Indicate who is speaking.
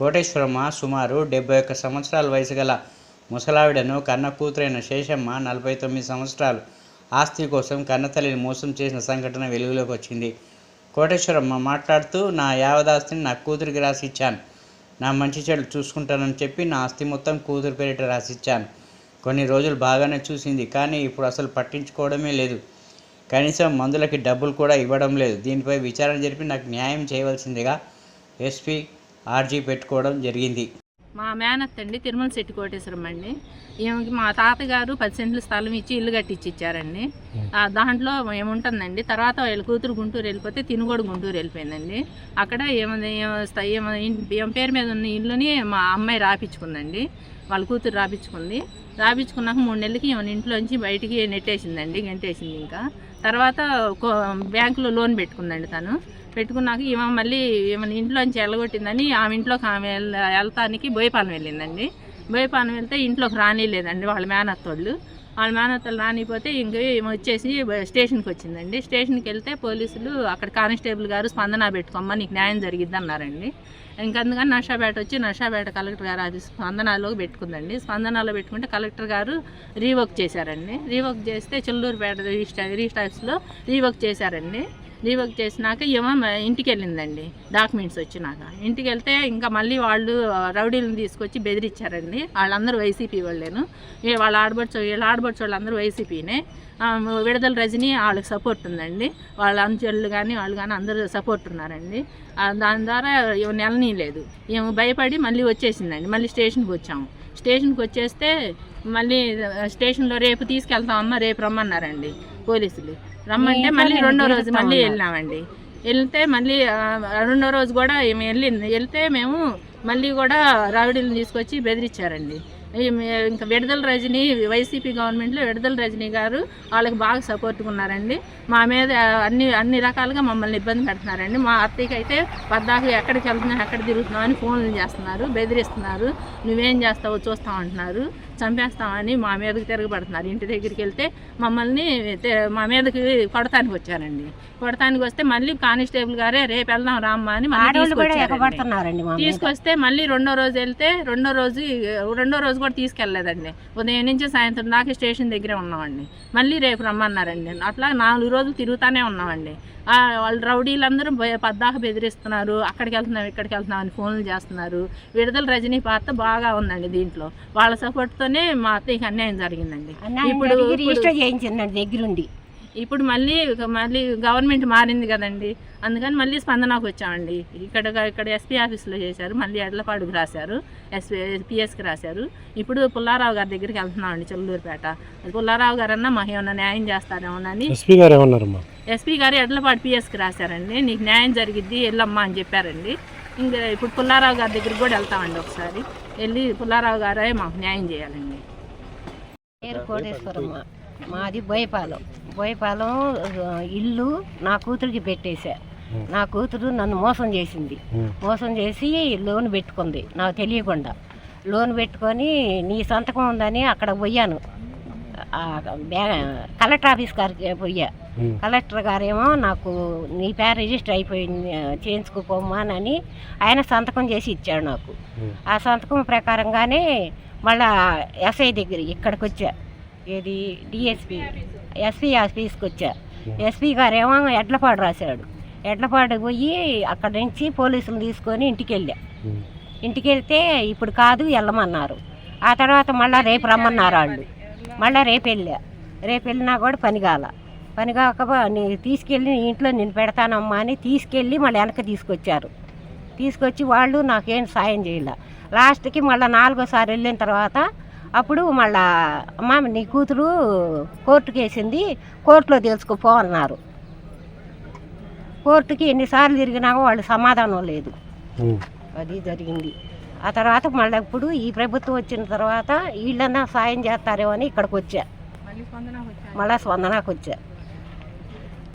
Speaker 1: కోటేశ్వరమ్మ సుమారు డెబ్బై ఒక్క సంవత్సరాల వయసు గల ముసలావిడను కన్న కూతురైన శేషమ్మ నలభై తొమ్మిది సంవత్సరాలు ఆస్తి కోసం కన్నతల్లిని మోసం చేసిన సంఘటన వెలుగులోకి వచ్చింది. కోటేశ్వరమ్మ మాట్లాడుతూ నా యావదాస్తిని నా కూతురికి రాసిచ్చాను. నా మంచి చెడు చూసుకుంటానని చెప్పి నా ఆస్తి మొత్తం కూతురు పేరిట రాసిచ్చాను. కొన్ని రోజులు బాగానే చూసింది కానీ ఇప్పుడు అసలు పట్టించుకోవడమే లేదు. కనీసం మందులకి డబ్బులు కూడా ఇవ్వడం లేదు. దీనిపై విచారణ జరిపి నాకు న్యాయం చేయవలసిందిగా ఎస్పీ ఆర్జీ పెట్టుకోవడం జరిగింది.
Speaker 2: మా మేనత్త అండి తిరుమల శెట్టి కోటేశ్వరం అండి. ఈమెకి మా తాతగారు పది సెంట్ల స్థలం ఇచ్చి ఇల్లు కట్టించి ఇచ్చారండి ఆ దాంట్లో ఏముంటుందండి తర్వాత వీళ్ళ కూతురు గుంటూరు వెళ్ళిపోతే తిను కూడా గుంటూరు వెళ్ళిపోయిందండి. అక్కడ ఏమైంది ఏం పేరు మీద ఉన్న ఇల్లుని మా అమ్మాయి రాపించుకుందండి వాళ్ళ కూతురు రాపించుకుంది రాపించుకున్నాక మూడు నెలలకి ఏమైనా ఇంట్లోంచి బయటికి నెట్టేసిందండి గంటేసింది ఇంకా. తర్వాత బ్యాంకులో లోన్ పెట్టుకుందండి తను. పెట్టుకున్నాక ఈమె మళ్ళీ ఏమైనా ఇంట్లోంచి వెళ్ళగొట్టిందని ఆమె ఇంట్లోకి ఆమె వెళ్ళ- వెళ్తానికి బోయపాలెం వెళ్ళిందండి. బోయపాలెం వెళ్తే ఇంట్లోకి రానిలేదండి వాళ్ళ మేనత్తోళ్ళు. వాళ్ళ మేనత్తలు రానిపోతే ఇంక వచ్చేసి స్టేషన్కి వచ్చిందండి. స్టేషన్కి వెళ్తే పోలీసులు అక్కడ కానిస్టేబుల్ గారు స్పందన పెట్టుకోమ్మా నీకు న్యాయం జరిగిద్ది అన్నారండి ఇంకందుకని నషాపేట వచ్చి నషాపేట కలెక్టర్ గారు అది స్పందనలో పెట్టుకుందండి. స్పందనలో పెట్టుకుంటే కలెక్టర్ గారు రీవర్క్ చేశారండి. రీవర్క్ చేస్తే చిల్లూరుపేట రీస్టా రిజిస్టాక్స్లో రీవర్క్ చేశారండి. రీవర్క్ చేసినాక ఏమో ఇంటికి వెళ్ళిందండి డాక్యుమెంట్స్ వచ్చినాక. ఇంటికి వెళ్తే ఇంకా మళ్ళీ వాళ్ళు రౌడీలను తీసుకొచ్చి బెదిరించారండి వాళ్ళందరూ వైసీపీ వాళ్ళేను. వాళ్ళ ఆడబడుచు వీళ్ళ ఆడబడుచు వాళ్ళందరూ వైసీపీనే. విడుదల రజని వాళ్ళకి సపోర్ట్ ఉందండి. వాళ్ళ అంచెళ్ళు కానీ వాళ్ళు కానీ అందరూ సపోర్ట్ ఉన్నారండి. దాని ద్వారా ఏమో నెలని లేదు ఏమో భయపడి మళ్ళీ వచ్చేసిందండి. మళ్ళీ స్టేషన్కి వచ్చాము. స్టేషన్కి వచ్చేస్తే మళ్ళీ స్టేషన్లో రేపు తీసుకెళ్తామమ్మా రేపు రమ్మన్నారండి పోలీసులు. రమ్మంటే మళ్ళీ రెండో రోజు మళ్ళీ వెళ్ళినామండి. వెళ్తే మళ్ళీ రెండో రోజు కూడా ఏమి వెళ్ళింది. వెళ్తే మేము మళ్ళీ కూడా రావిడీలను తీసుకొచ్చి బెదిరించారండి. ఇంకా విడుదల రజని వైసీపీ గవర్నమెంట్లో విడుదల రజని గారు వాళ్ళకి బాగా సపోర్ట్గా ఉన్నారండి. మా మీద అన్ని అన్ని రకాలుగా మమ్మల్ని ఇబ్బంది పెడుతున్నారండి. మా అత్తయ్యకి అయితే పద్దాక ఎక్కడికి వెళ్తున్నావు ఎక్కడ తిరుగుతున్నావు అని ఫోన్లు చేస్తున్నారు బెదిరిస్తున్నారు. నువ్వేం చేస్తావో చూస్తావు అంటున్నారు. చంపేస్తామని మా మీదకి తిరగబడుతున్నారు. ఇంటి దగ్గరికి వెళ్తే మమ్మల్ని మా మీదకి కొడతానికి వచ్చారండి. కొడతానికి వస్తే మళ్ళీ కానిస్టేబుల్ గారే రేపు వెళ్దాం రామ్మా అని. తీసుకొస్తే మళ్ళీ రెండో రోజు వెళ్తే రెండో రోజు రెండో రోజు కూడా తీసుకెళ్ళలేదండి. ఉదయం నుంచి సాయంత్రం దాకా స్టేషన్ దగ్గరే ఉన్నామండి. మళ్ళీ రేపు రమ్మన్నారండి. అట్లా నాలుగు రోజులు తిరుగుతానే ఉన్నామండి. వాళ్ళు రౌడీలందరూ పద్దాక బెదిరిస్తున్నారు. అక్కడికి వెళ్తున్నాం ఇక్కడికి వెళ్తున్నాం అని ఫోన్లు చేస్తున్నారు. విడుదల రజనీ పాత్ర బాగా ఉందండి దీంట్లో. వాళ్ళ సపోర్ట్తోనే మా అత్తయ్యకి అన్యాయం జరిగిందండి. ఇప్పుడు
Speaker 3: దగ్గరుండి.
Speaker 2: ఇప్పుడు మళ్ళీ మళ్ళీ గవర్నమెంట్ మారింది కదండి. అందుకని మళ్ళీ స్పందనకు వచ్చామండి. ఇక్కడ ఇక్కడ ఎస్పీ ఆఫీస్లో చేశారు మళ్ళీ ఎడ్లపాడుకు రాశారు ఎస్పీ పిఎస్కి రాశారు. ఇప్పుడు పుల్లారావు గారి దగ్గరికి వెళ్తున్నామండి చెల్లూరుపేట. పుల్లారావు గారు అన్న మాకు ఏమన్నా న్యాయం చేస్తారేమోనని.
Speaker 4: ఎస్పీ గారు ఏమన్నారమ్మా
Speaker 2: ఎస్పీ గారు ఎడ్లపాడు పిఎస్కి రాశారండి. నీకు న్యాయం జరిగిద్ది వెళ్ళమ్మా అని చెప్పారండి. ఇంకా ఇప్పుడు పుల్లారావు గారి దగ్గరికి కూడా వెళ్తామండి ఒకసారి. వెళ్ళి పుల్లారావు గారే మాకు న్యాయం చేయాలండి.
Speaker 3: మాది బోయపాలెం. బోయపాలెం ఇల్లు నా కూతురికి పెట్టేశా. నా కూతురు నన్ను మోసం చేసింది. మోసం చేసి లోన్ పెట్టుకుంది నాకు తెలియకుండా. లోన్ పెట్టుకొని నీ సంతకం ఉందని అక్కడ పోయాను. కలెక్టర్ ఆఫీస్ గారికి పోయా. కలెక్టర్ గారేమో నాకు నీ పేరు రిజిస్టర్ అయిపోయింది అని ఆయన సంతకం చేసి ఇచ్చాడు నాకు. ఆ సంతకం ప్రకారంగానే మళ్ళా ఎస్ఐ దగ్గర ఇక్కడికి వచ్చా ఏది? డిఎస్పి ఎస్పీ ఆఫీస్కి వచ్చా ఎస్పీ గారేమో ఎడ్లపాడు రాశాడు. ఎడ్లపాడు పోయి అక్కడి నుంచి పోలీసులు తీసుకొని ఇంటికి వెళ్ళా ఇంటికి వెళ్తే ఇప్పుడు కాదు వెళ్ళమన్నారు ఆ తర్వాత మళ్ళీ రేపు రమ్మన్నారు వాళ్ళు. మళ్ళీ రేపు వెళ్ళా. రేపు వెళ్ళినా కూడా పని కాల. పని కాక తీసుకెళ్ళి ఇంట్లో నేను పెడతానమ్మా అని తీసుకెళ్ళి మళ్ళీ వెనక్కి తీసుకొచ్చారు. తీసుకొచ్చి వాళ్ళు నాకేం సాయం చేయలే. లాస్ట్కి మళ్ళీ నాలుగోసారి వెళ్ళిన తర్వాత అప్పుడు మళ్ళా అమ్మ నీ కూతురు కోర్టుకి వేసింది కోర్టులో తెలుసుకోపో అన్నారు. కోర్టుకి ఎన్నిసార్లు తిరిగినా వాళ్ళు సమాధానం లేదు. అది జరిగింది. ఆ తర్వాత మళ్ళీ ఇప్పుడు ఈ ప్రభుత్వం వచ్చిన తర్వాత వీళ్ళన్నా సాయం చేస్తారేమో అని ఇక్కడికి వచ్చా? మళ్ళీ స్పందనకు వచ్చా.